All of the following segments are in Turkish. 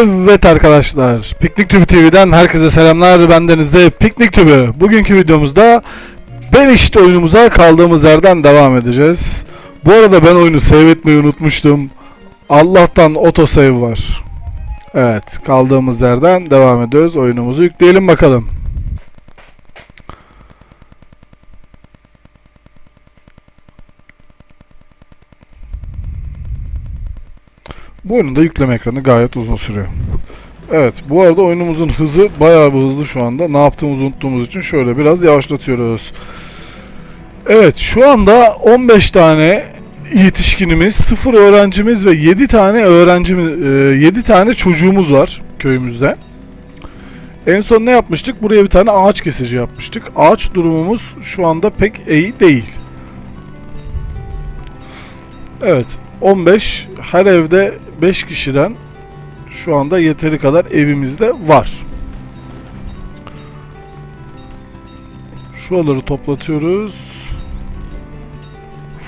Evet arkadaşlar, Piknik Tübü TV'den herkese selamlar. Bendeniz de Piknik Tübü. Bugünkü videomuzda Ben işte oyunumuza kaldığımız yerden devam edeceğiz. Bu arada ben oyunu save etmeyi unutmuştum. Allah'tan autosave var. Evet, kaldığımız yerden devam ediyoruz. Oyunumuzu yükleyelim bakalım. Bu oyunun da yükleme ekranı gayet uzun sürüyor. Evet bu arada oyunumuzun hızı bayağı bir hızlı şu anda. Ne yaptığımızı unuttuğumuz için şöyle biraz yavaşlatıyoruz. Evet şu anda 15 tane yetişkinimiz, 0 öğrencimiz ve 7 tane öğrencimiz, 7 tane çocuğumuz var köyümüzde. En son ne yapmıştık? Buraya bir tane ağaç kesici yapmıştık. Ağaç durumumuz şu anda pek iyi değil. Evet 15 her evde 5 kişiden şu anda yeteri kadar evimizde var. Şuraları toplatıyoruz.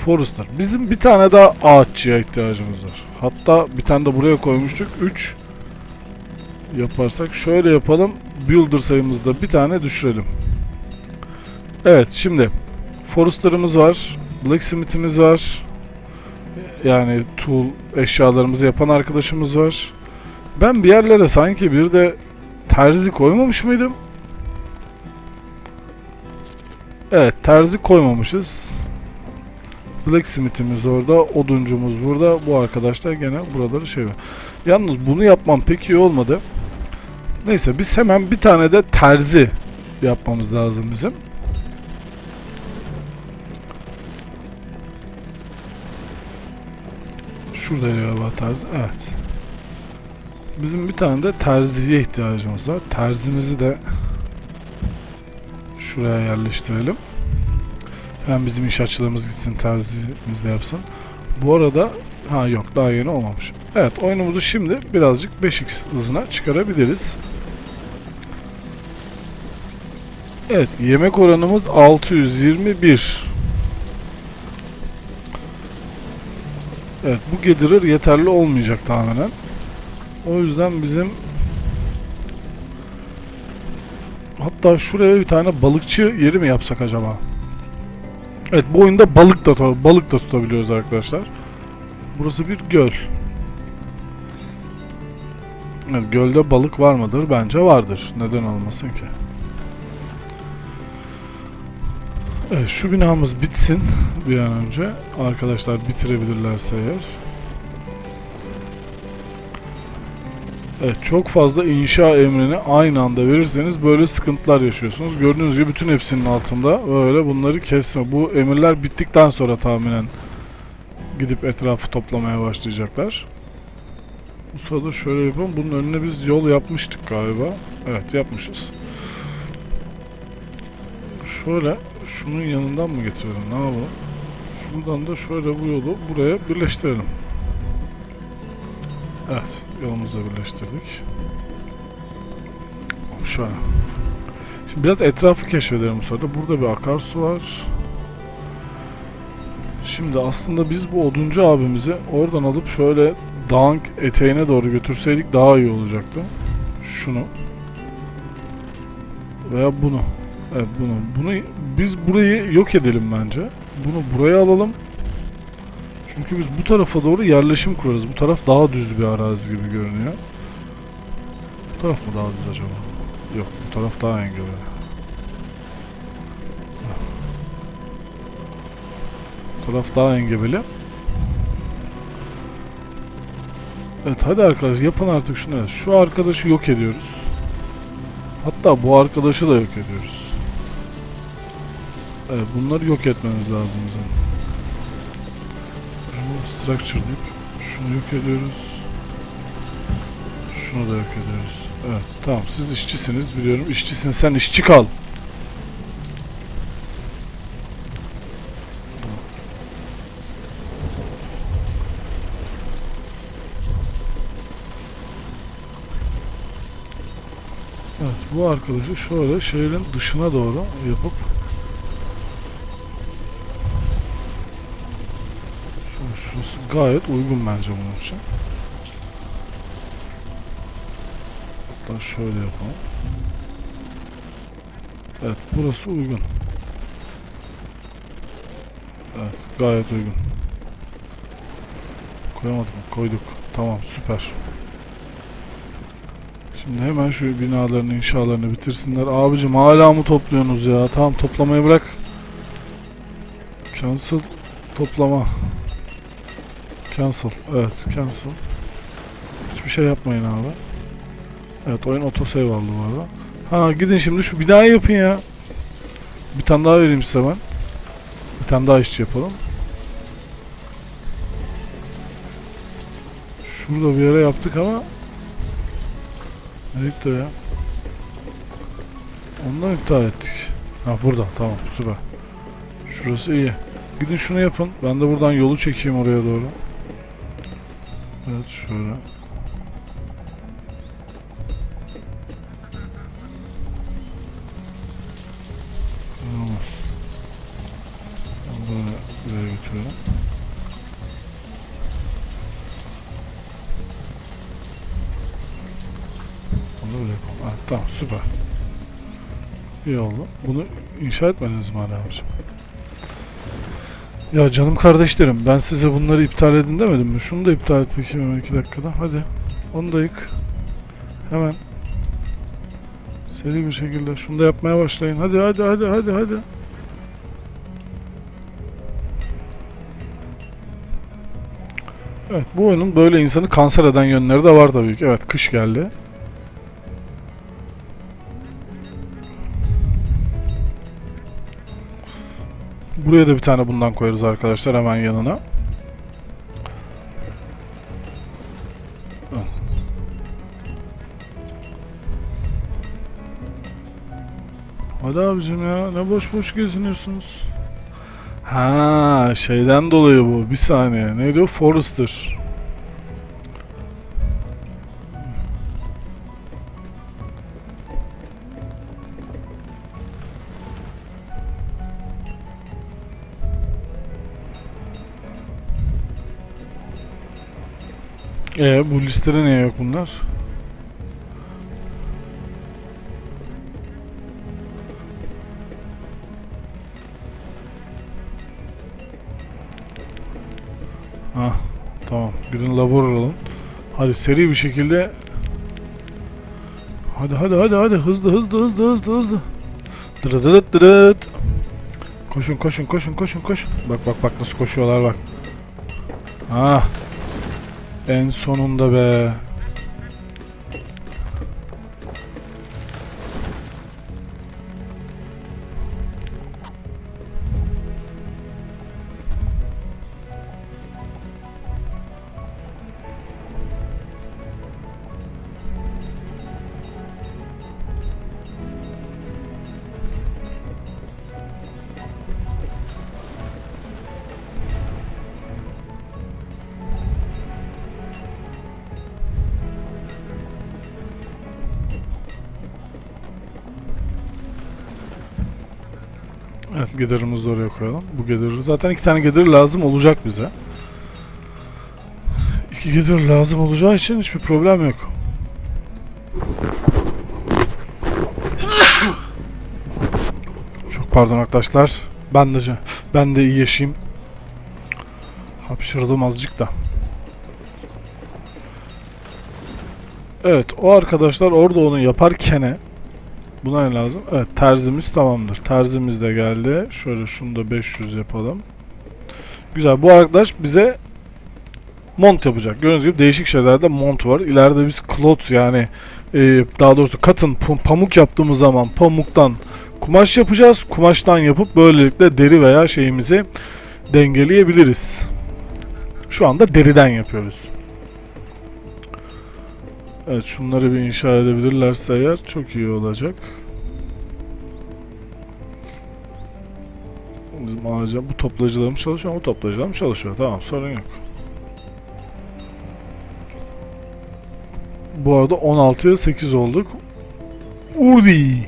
Forester. Bizim bir tane daha ağaççıya ihtiyacımız var. Hatta bir tane de buraya koymuştuk. 3 yaparsak şöyle yapalım. Builder sayımızda bir tane düşürelim. Evet şimdi Forester'ımız var. Blacksmith'imiz var. Yani tool eşyalarımızı yapan arkadaşımız var. Ben bir yerlere sanki bir de terzi koymamış mıydım? Evet terzi koymamışız. Blacksmith'imiz orada, oduncumuz burada. Bu arkadaşlar gene buraları şey. Yalnız bunu yapmam pek iyi olmadı. Neyse biz hemen bir tane de terzi yapmamız lazım bizim. Şurada galiba terzi. Evet. Bizim bir tane de terziye ihtiyacımız var. Terzimizi de şuraya yerleştirelim. Hem bizim inşaatçılarımız gitsin terzimiz de yapsın. Bu arada ha yok daha yeni olmamış. Evet oyunumuzu şimdi birazcık 5x hızına çıkarabiliriz. Evet yemek oranımız 621. Evet bu getirir yeterli olmayacak tahminen. O yüzden bizim hatta şuraya bir tane balıkçı yeri mi yapsak acaba? Evet bu oyunda balık da balık da tutabiliyoruz arkadaşlar. Burası bir göl. Evet, gölde balık var mıdır? Bence vardır. Neden olmasın ki? Evet şu binamız bitsin bir an önce. Arkadaşlar bitirebilirlerse eğer. Evet çok fazla inşa emrini aynı anda verirseniz böyle sıkıntılar yaşıyorsunuz. Gördüğünüz gibi bütün hepsinin altında böyle bunları kesme. Bu emirler bittikten sonra tahminen gidip etrafı toplamaya başlayacaklar. Bu sırada şöyle yapalım. Bunun önüne biz yol yapmıştık galiba. Evet yapmışız. Şöyle şunun yanından mı getirelim? Ne yapalım? Şuradan da şöyle bu yolu buraya birleştirelim. Evet, yolumuzu birleştirdik. Şöyle. Şimdi biraz etrafı keşfedelim bu sırada. Burada bir akarsu var. Şimdi aslında biz bu oduncu abimizi oradan alıp şöyle dağın eteğine doğru götürseydik daha iyi olacaktı. Şunu. Veya bunu. Evet bunu. Bunu biz burayı yok edelim bence. Bunu buraya alalım. Çünkü biz bu tarafa doğru yerleşim kurarız. Bu taraf daha düz bir arazi gibi görünüyor. Bu taraf mı daha düz acaba? Yok bu taraf daha engebeli. Bu taraf daha engebeli. Evet hadi arkadaş yapın artık şunu. Şu arkadaşı yok ediyoruz. Hatta bu arkadaşı da yok ediyoruz. Evet bunları yok etmemiz lazım bizim. Remove structure deyip şunu yok ediyoruz. Şunu da yok ediyoruz. Evet tamam siz işçisiniz biliyorum. İşçisin sen işçi kal. Evet bu arkadaşı şöyle şehrin dışına doğru yapıp gayet uygun bence bunun için. Hatta şöyle yapalım. Evet burası uygun. Evet gayet uygun. Koyamadık mı? Koyduk. Tamam süper. Şimdi hemen şu binaların inşalarını bitirsinler. Abicim hala mı topluyorsunuz ya? Tamam toplamayı bırak. Cancel toplama. Cancel. Evet cancel. Hiçbir şey yapmayın abi. Evet oyun autosave aldı bu arada. Ha gidin şimdi şu binayı yapın ya. Bir tane daha vereyim size ben. Bir tane daha işçi yapalım. Şurada bir yere yaptık ama o ya? Ondan iptal ettik. Ha burada tamam süper. Şurası iyi. Gidin şunu yapın. Ben de buradan yolu çekeyim oraya doğru. Evet şöyle. Olmaz. Böyle buraya götürüyorum. Onu öyle yapalım. Ha, tamam süper. İyi oldu. Bunu inşa etmediniz mi abicim? Ya canım kardeşlerim ben size bunları iptal edin demedim mi? Şunu da iptal et bakayım hemen iki dakikada. Hadi. Onu da yık. Hemen. Seri bir şekilde şunu da yapmaya başlayın. Hadi hadi hadi hadi hadi. Evet bu oyunun böyle insanı kanser eden yönleri de var tabii ki. Evet kış geldi. Buraya da bir tane bundan koyarız arkadaşlar hemen yanına. Hadi abicim ya ne boş boş geziniyorsunuz. Ha şeyden dolayı bu. Bir saniye. Ne diyor? Forrester. E bu listede niye yok bunlar? Ha tamam. Gidin labor olun. Hadi seri bir şekilde Hadi hadi hadi hadi hızlı hızlı hızlı hızlı hızlı. Dırıdıdıt dırıt. Koşun koşun koşun koşun koşun. Bak bak bak nasıl koşuyorlar bak. Ah. En sonunda be. Giderimizi de oraya koyalım. Bu gedir zaten iki tane gedir lazım olacak bize. İki gedir lazım olacağı için hiçbir problem yok. Çok pardon arkadaşlar. Ben de ben de iyi yaşayayım. Hapşırdım azıcık da. Evet o arkadaşlar orada onu yaparken Buna ne lazım? Evet terzimiz tamamdır. Terzimiz de geldi. Şöyle şunu da 500 yapalım. Güzel. Bu arkadaş bize mont yapacak. Gördüğünüz gibi değişik şeylerde mont var. İleride biz cloth yani e, daha doğrusu katın pamuk yaptığımız zaman pamuktan kumaş yapacağız. Kumaştan yapıp böylelikle deri veya şeyimizi dengeleyebiliriz. Şu anda deriden yapıyoruz. Evet şunları bir inşa edebilirlerse eğer çok iyi olacak. Bizim ağaca bu toplayıcılarımız çalışıyor ama bu toplayıcılarımız çalışıyor. Tamam sorun yok. Bu arada 16'ya 8 olduk. Udi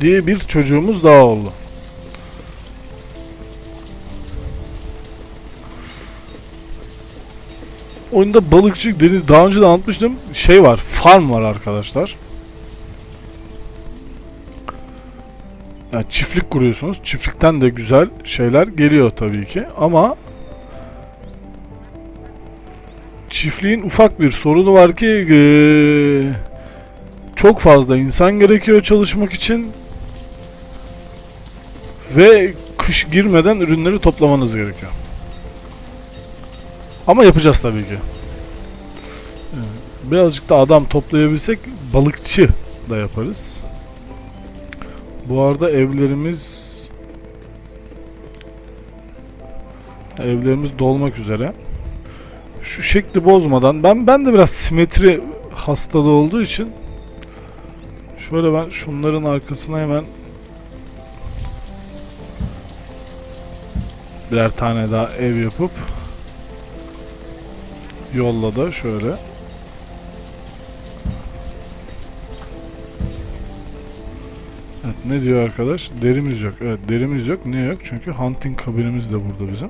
diye bir çocuğumuz daha oldu. Oyunda balıkçı deniz daha önce de anlatmıştım. Şey var, farm var arkadaşlar. Yani çiftlik kuruyorsunuz. Çiftlikten de güzel şeyler geliyor tabii ki ama çiftliğin ufak bir sorunu var ki eee, çok fazla insan gerekiyor çalışmak için ve kış girmeden ürünleri toplamanız gerekiyor. Ama yapacağız tabii ki. Birazcık da adam toplayabilsek balıkçı da yaparız. Bu arada evlerimiz evlerimiz dolmak üzere. Şu şekli bozmadan ben ben de biraz simetri hastalığı olduğu için şöyle ben şunların arkasına hemen birer tane daha ev yapıp yolla da şöyle Evet ne diyor arkadaş? Derimiz yok. Evet derimiz yok. Niye yok? Çünkü hunting kabinimiz de burada bizim.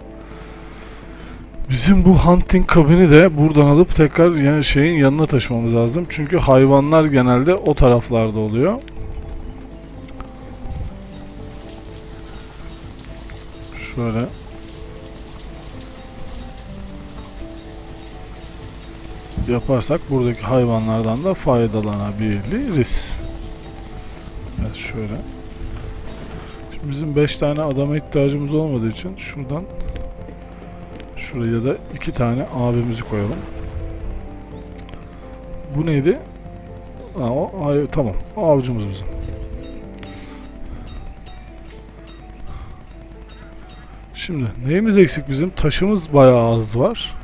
Bizim bu hunting kabini de buradan alıp tekrar yani şeyin yanına taşımamız lazım. Çünkü hayvanlar genelde o taraflarda oluyor. Şöyle. Yaparsak buradaki hayvanlardan da faydalanabiliriz. Evet şöyle. Şimdi bizim 5 tane adama ihtiyacımız olmadığı için şuradan şuraya da 2 tane abimizi koyalım. Bu neydi? Ha, o, ay, tamam. Avcımız bizim. Şimdi neyimiz eksik bizim? Taşımız bayağı az var.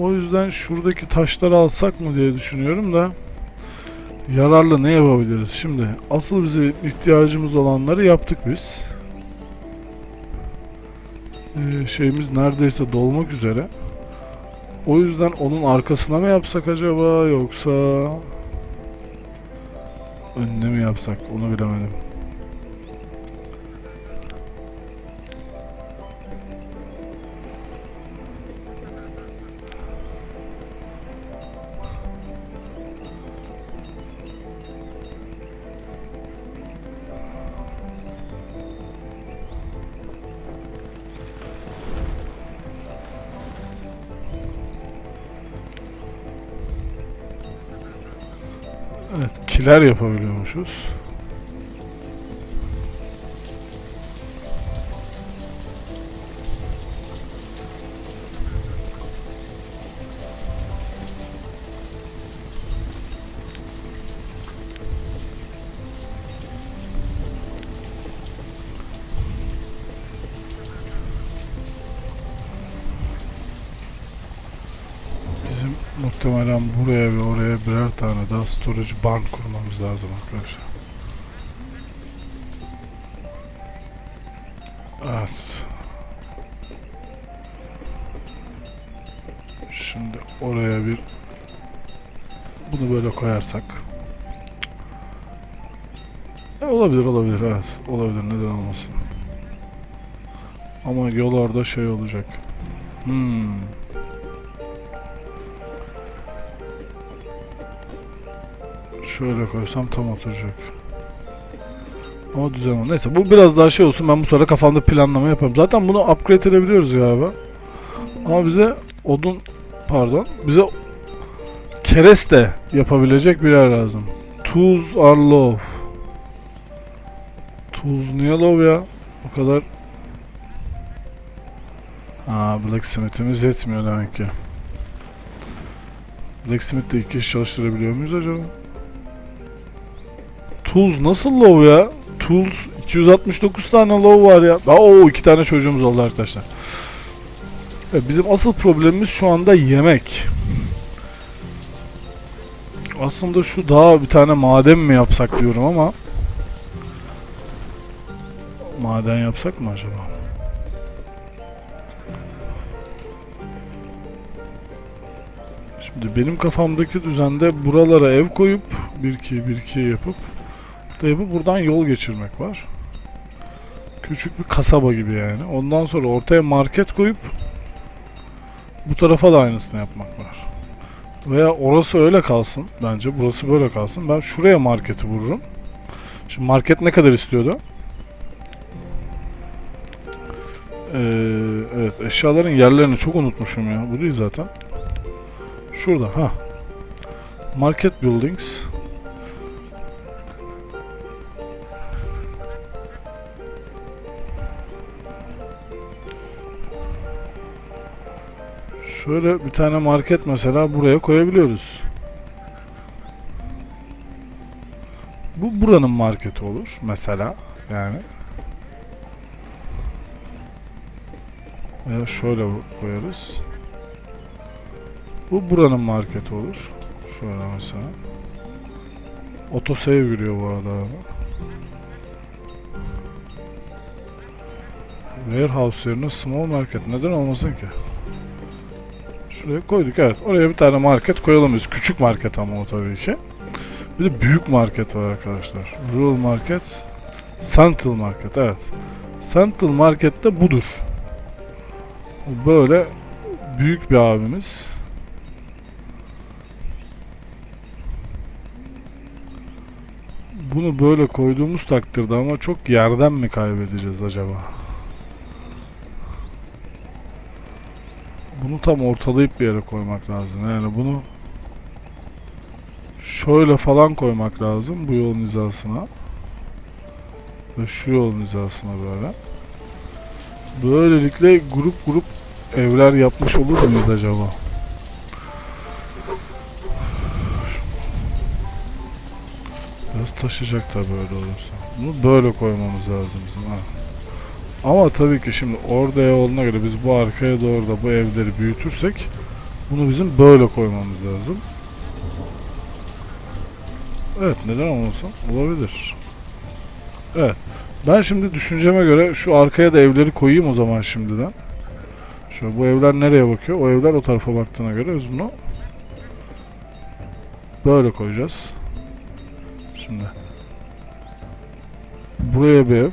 O yüzden şuradaki taşları alsak mı diye düşünüyorum da yararlı ne yapabiliriz? Şimdi asıl bize ihtiyacımız olanları yaptık biz. Ee, şeyimiz neredeyse dolmak üzere. O yüzden onun arkasına mı yapsak acaba yoksa önüne mi yapsak onu bilemedim. Kiler yapabiliyormuşuz. Muhtemelen buraya ve oraya birer tane daha storage bank kurmamız lazım arkadaşlar. Evet. Şimdi oraya bir bunu böyle koyarsak e, olabilir olabilir evet olabilir neden olmasın ama yol şey olacak hmm. Şöyle koysam tam oturacak. Ama düzen. Neyse bu biraz daha şey olsun. Ben bu sonra kafamda planlama yaparım. Zaten bunu upgrade edebiliyoruz galiba. Ama bize odun pardon bize kereste yapabilecek bir yer lazım. Are low. Tools niye low ya? O kadar Aa blacksmith'imiz yetmiyor demek ki. Blacksmith'te iki kişi çalıştırabiliyor muyuz acaba? Tools nasıl low ya? Tools 269 tane low var ya. Aa, Oo iki tane çocuğumuz oldu arkadaşlar. Bizim asıl problemimiz şu anda yemek. Aslında şu daha bir tane maden mi yapsak diyorum ama maden yapsak mı acaba? Şimdi benim kafamdaki düzende buralara ev koyup 1-2 1-2 yapıp yapıp buradan yol geçirmek var. Küçük bir kasaba gibi yani. Ondan sonra ortaya market koyup Bu tarafa da aynısını yapmak var. Veya orası öyle kalsın. Bence burası böyle kalsın. Ben şuraya marketi vururum. Şimdi market ne kadar istiyordu? Ee, evet eşyaların yerlerini çok unutmuşum ya. Bu değil zaten. Şurada ha. Market buildings. Şöyle bir tane market mesela buraya koyabiliyoruz. Bu buranın marketi olur mesela yani. Veya şöyle koyarız. Bu buranın marketi olur. Şöyle mesela. Otosave giriyor bu arada abi. Warehouse yerine small market. Neden olmasın ki? Şuraya koyduk evet. Oraya bir tane market koyalım biz. Küçük market ama o tabii ki. Bir de büyük market var arkadaşlar. Rural market. Central market evet. Central market de budur. Bu Böyle büyük bir abimiz. Bunu böyle koyduğumuz takdirde ama çok yerden mi kaybedeceğiz acaba? Bunu tam ortalayıp bir yere koymak lazım. Yani bunu şöyle falan koymak lazım bu yolun hizasına. Ve şu yolun hizasına böyle. Böylelikle grup grup evler yapmış olur muyuz acaba? Biraz taşıyacak tabii öyle olursa. Bunu böyle koymamız lazım bizim. Ha. Ama tabii ki şimdi orada yoluna göre biz bu arkaya doğru da bu evleri büyütürsek bunu bizim böyle koymamız lazım. Evet neden olmasın? Olabilir. Evet. Ben şimdi düşünceme göre şu arkaya da evleri koyayım o zaman şimdiden. Şöyle bu evler nereye bakıyor? O evler o tarafa baktığına göre biz bunu böyle koyacağız. Şimdi buraya bir ev.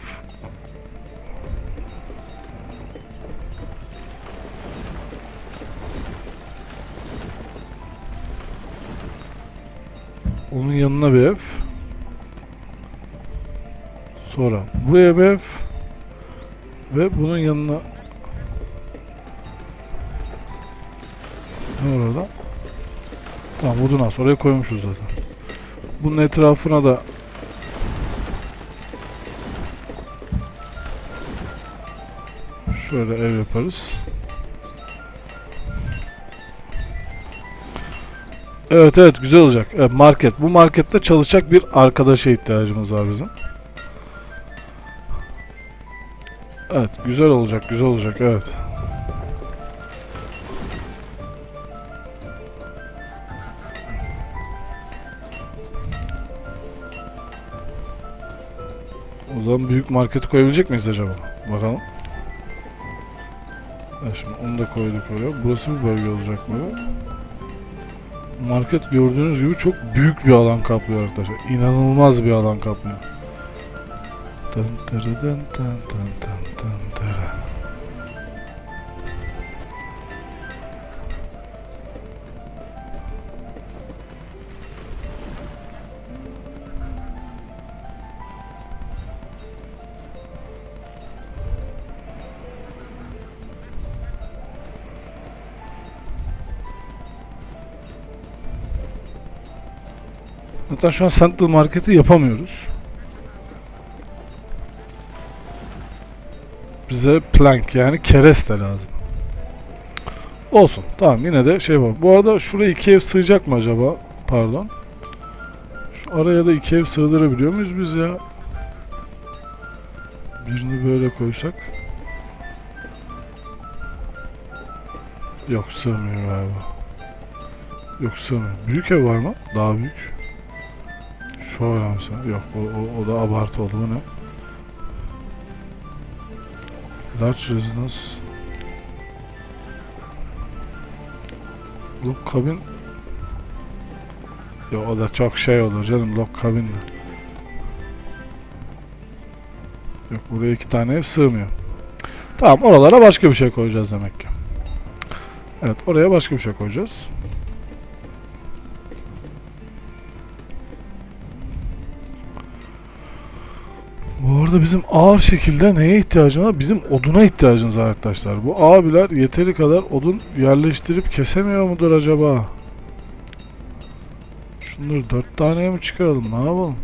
Onun yanına bir ev. Sonra buraya bir ev. Ve bunun yanına ne orada? Tamam buradan sonra oraya koymuşuz zaten. Bunun etrafına da şöyle ev yaparız. Evet evet güzel olacak. Evet, market. Bu markette çalışacak bir arkadaşa ihtiyacımız var bizim. Evet güzel olacak güzel olacak evet. O zaman büyük market koyabilecek miyiz acaba? Bakalım. Evet, şimdi onu da koyduk oraya. Burası bir bölge olacak böyle. Market gördüğünüz gibi çok büyük bir alan kaplıyor arkadaşlar. İnanılmaz bir alan kaplıyor. Dın dın dın dın dın dın Zaten şu an Central Market'i yapamıyoruz. Bize plank yani kereste lazım. Olsun. Tamam yine de şey var. Bu arada şuraya iki ev sığacak mı acaba? Pardon. Şu araya da iki ev sığdırabiliyor muyuz biz ya? Birini böyle koysak. Yok sığmıyor galiba. Yok sığmıyor. Büyük ev var mı? Daha büyük. Şöyle mesela. Yok o, o, o da abartı oldu. Bu ne? Large residence. Log cabin. Ya o da çok şey olur canım log cabin de. Yok buraya iki tane ev sığmıyor. Tamam oralara başka bir şey koyacağız demek ki. Evet oraya başka bir şey koyacağız. Bu arada bizim ağır şekilde neye ihtiyacımız var? Bizim oduna ihtiyacımız var arkadaşlar. Bu abiler yeteri kadar odun yerleştirip kesemiyor mudur acaba? Şunları dört taneye mi çıkaralım? Ne yapalım?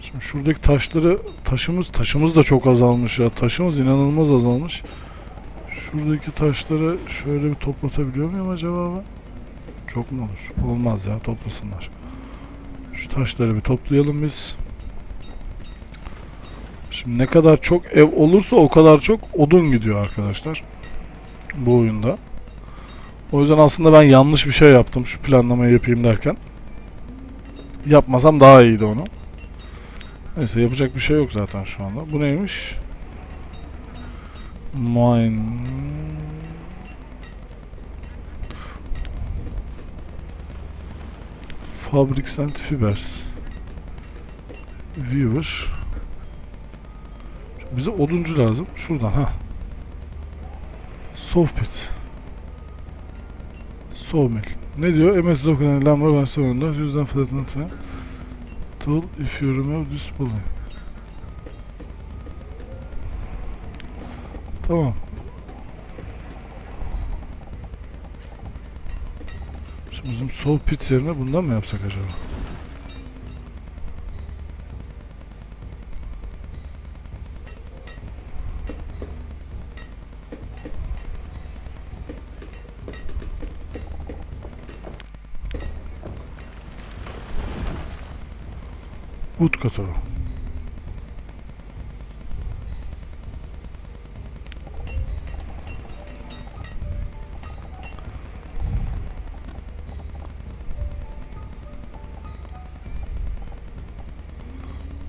Şimdi şuradaki taşları taşımız taşımız da çok azalmış ya. Taşımız inanılmaz azalmış. Şuradaki taşları şöyle bir toplatabiliyor muyum acaba ben? Çok mu olur? Olmaz ya toplasınlar. Şu taşları bir toplayalım biz. Şimdi ne kadar çok ev olursa o kadar çok odun gidiyor arkadaşlar. Bu oyunda. O yüzden aslında ben yanlış bir şey yaptım şu planlamayı yapayım derken. Yapmasam daha iyiydi onu. Neyse yapacak bir şey yok zaten şu anda. Bu neymiş? Mine. Fabrics and Fibers. Viewer. Bize oduncu lazım. Şuradan ha. Softpit. Sawmill. Ne diyor? MS dokunan lumber ben sonunda yüzden flattened tool if you remove this building. Tamam. Şimdi bizim soul pit yerine bundan mı yapsak acaba? Cutter.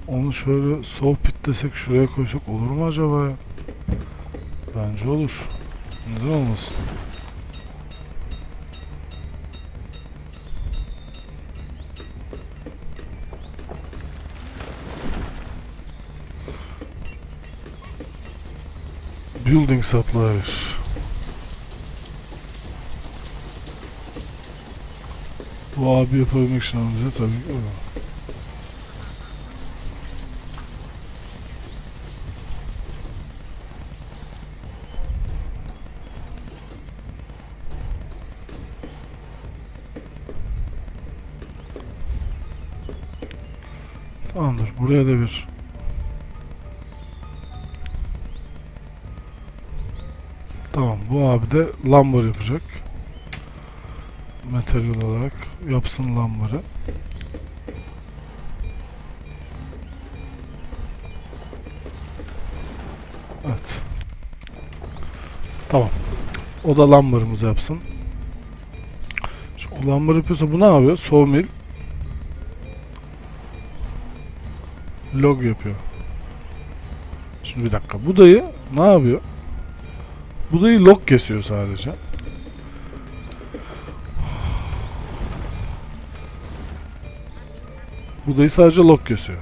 Onu şöyle sohbet desek şuraya koysak olur mu acaba? Bence olur. Neden olmasın? Building supplies. Bu abi yapabilmek için bize tabii ki. Tamamdır. Buraya da bir bu abi de lumber yapacak. Materyal olarak yapsın lumber'ı. Evet. Tamam. O da lumber'ımızı yapsın. Şimdi o yapıyorsa bu ne yapıyor? Sawmill. Log yapıyor. Şimdi bir dakika. Bu dayı ne yapıyor? Bu dayı log kesiyor sadece. Bu dayı sadece log kesiyor.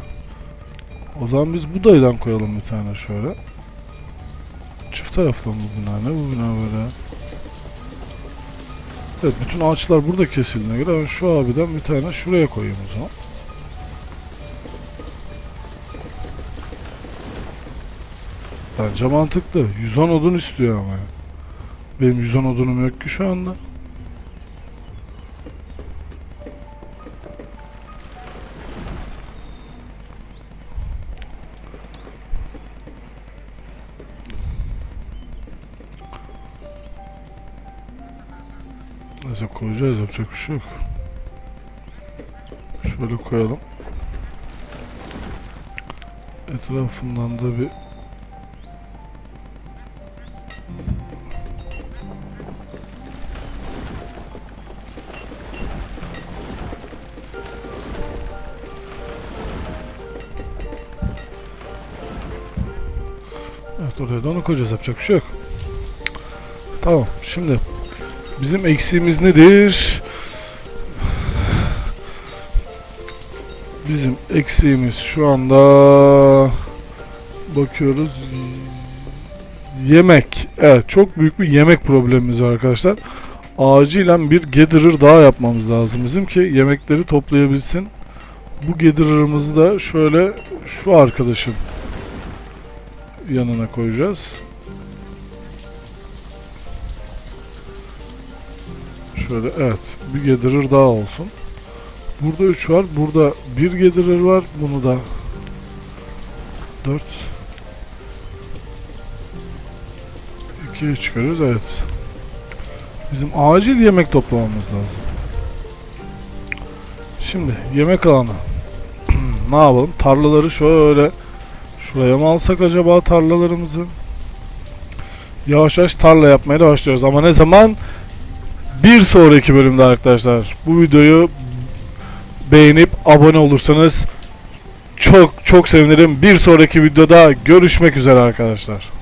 O zaman biz bu dayıdan koyalım bir tane şöyle. Çift taraflı mı bu bina? Ne bu bina böyle? Evet bütün ağaçlar burada kesildiğine göre ben şu abiden bir tane şuraya koyayım o zaman. Bence mantıklı. 110 odun istiyor ama. Benim 110 odunum yok ki şu anda. Neyse koyacağız yapacak bir şey yok. Şöyle koyalım. Etrafından da bir Da onu koyacağız yapacak bir şey yok. Tamam şimdi bizim eksiğimiz nedir? Bizim eksiğimiz şu anda bakıyoruz yemek Evet çok büyük bir yemek problemimiz var arkadaşlar. Acilen bir gatherer daha yapmamız lazım bizim ki yemekleri toplayabilsin. Bu gatherer'ımızı da şöyle şu arkadaşın yanına koyacağız. Şöyle evet bir gatherer daha olsun. Burada 3 var. Burada bir gatherer var. Bunu da 4 2'ye çıkarıyoruz. Evet. Bizim acil yemek toplamamız lazım. Şimdi yemek alanı. ne yapalım? Tarlaları şöyle şuraya mı alsak acaba tarlalarımızı? Yavaş yavaş tarla yapmaya da başlıyoruz. Ama ne zaman? Bir sonraki bölümde arkadaşlar. Bu videoyu beğenip abone olursanız çok çok sevinirim. Bir sonraki videoda görüşmek üzere arkadaşlar.